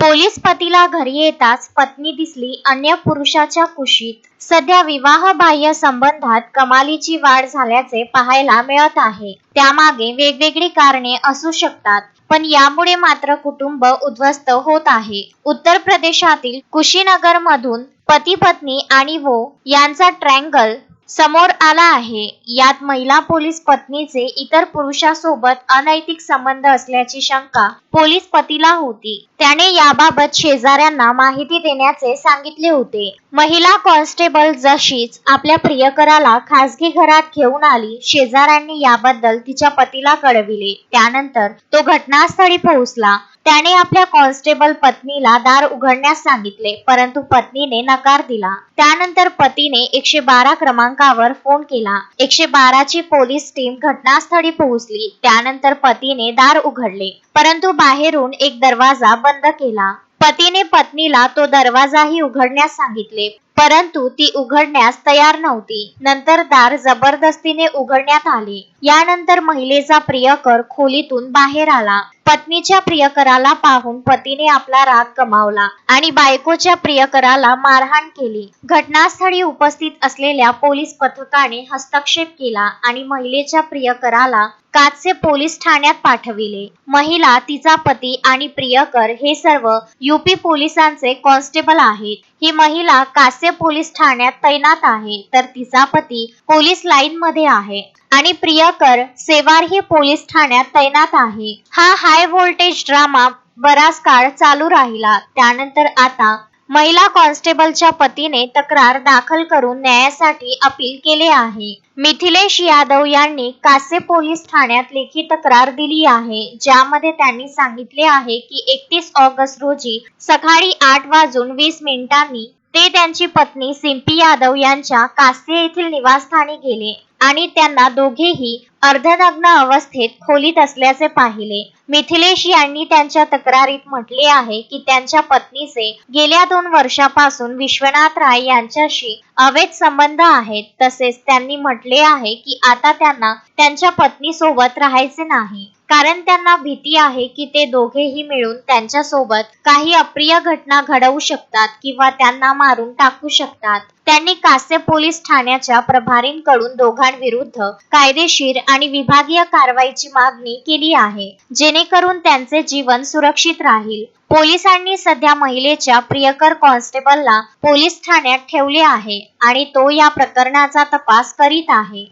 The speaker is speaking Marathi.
पोलीस पतीला घरी येताच पत्नी दिसली अन्य पुरुषाच्या कुशीत. सध्या विवाह बाह्य संबंधात कमालीची वाढ झाल्याचे पाहायला मिळत आहे. त्यामागे वेगवेगळी कारणे असू शकतात पण यामुळे मात्र कुटुंब उद्ध्वस्त होत आहे. उत्तर प्रदेशातील कुशीनगर मधून पती पत्नी आणि वो यांचा ट्रँगल समोर आला आहे. यात महिला पोलीस पत्नीचे इतर पुरुषासोबत अनैतिक संबंध असल्याची शंका पोलीस पतीला होती. त्याने याबाबत शेजाऱ्यांना माहिती देण्याचे सांगितले होते. महिला कॉन्स्टेबल जशीच आपल्या प्रियकराला खासगी घरात घेऊन आली. शेजाऱ्यांनी याबद्दल तिच्या पतीला कळविले. त्यानंतर तो घटनास्थळी पोहोचला. त्याने आपल्या कॉन्स्टेबल पत्नीला दार उघडण्यास सांगितले परंतु पत्नीने नकार दिला. त्यानंतर पतीने एकशे बारा क्रमांकावर फोन केला. एकशे बाराची पोलीस टीम घटनास्थळी पोहोचली. त्यानंतर पतीने दार उघडले परंतु बाहेरून एक दरवाजा बंद केला. पतीने पत्नीला तो दरवाजाही उघडण्यास सांगितले परंतु ती उघडण्यास तयार नव्हती. नंतर दार जबरदस्तीने उघडण्यात आले. यानंतर महिलेचा प्रियकर खोलीतून बाहेर आला. पत्नीच्या प्रियकराला पाहून पतीने आपला राग कमावला आणि बायकोच्या प्रियकराला मारहाण केली. घटनास्थळी उपस्थित असलेल्या पोलीस पथकाने हस्तक्षेप केला आणि महिलेच्या प्रियकराला काचे पोलीस ठाण्यात पाठविले. महिला तिचा पती आणि प्रियकर हे सर्व युपी पोलिसांचे कॉन्स्टेबल आहेत. ही महिला कासे पोलीस ठाण्यात तैनात आहे तर तिचा पती पोलीस लाईन मध्ये आहे. आणि प्रियकर सेवार ही पोलीस ठाण्यात तैनात आहे. हा हाय व्होल्टेज ड्रामा बराच काळ चालू राहिला. त्यानंतर आता महिला कॉन्स्टेबलच्या पतीने तक्रार दाखल करून न्यायासाठी अपील केले आहे. मिथिलेश यादव यांनी कासे पोलीस ठाण्यात लेखी तक्रार दिली आहे ज्यामध्ये त्यांनी सांगितले आहे की एकतीस ऑगस्ट रोजी सकाळी आठ वाजून वीस मिनिटांनी ते त्यांची पत्नी सिम्पी यादव यांच्या कासे येथील निवासस्थानी गेले. आणि त्यांना दोघेही अर्धनग्न अवस्थेत खोलीत असल्याचे पाहिले. मिथिलेश यांनी त्यांच्या तक्रारीत म्हटले आहे की त्यांच्या पत्नीचे गेल्या दोन वर्षापासून विश्वनाथ राय यांच्याशी अवैध संबंध आहेत. तसेच त्यांनी म्हटले आहे की आता त्यांना त्यांच्या पत्नीसोबत राहायचे नाही. कारण त्यांना भीती आहे की ते दोघेही मिळून त्यांच्यासोबत काही अप्रिय घटना घडवू शकतात किंवा त्यांना मारून टाकू शकतात. त्यांनी कासे पोलीस ठाण्याच्या प्रभारींकडून दोघांविरुद्ध कायदेशीर आणि विभागीय कारवाईची मागणी केली आहे. जेणेकरून त्यांचे जीवन सुरक्षित राहील. पोलिसांनी सध्या महिलेच्या प्रियकर कॉन्स्टेबलला पोलीस ठाण्यात ठेवले आहे आणि तो या प्रकरणाचा तपास करीत आहे.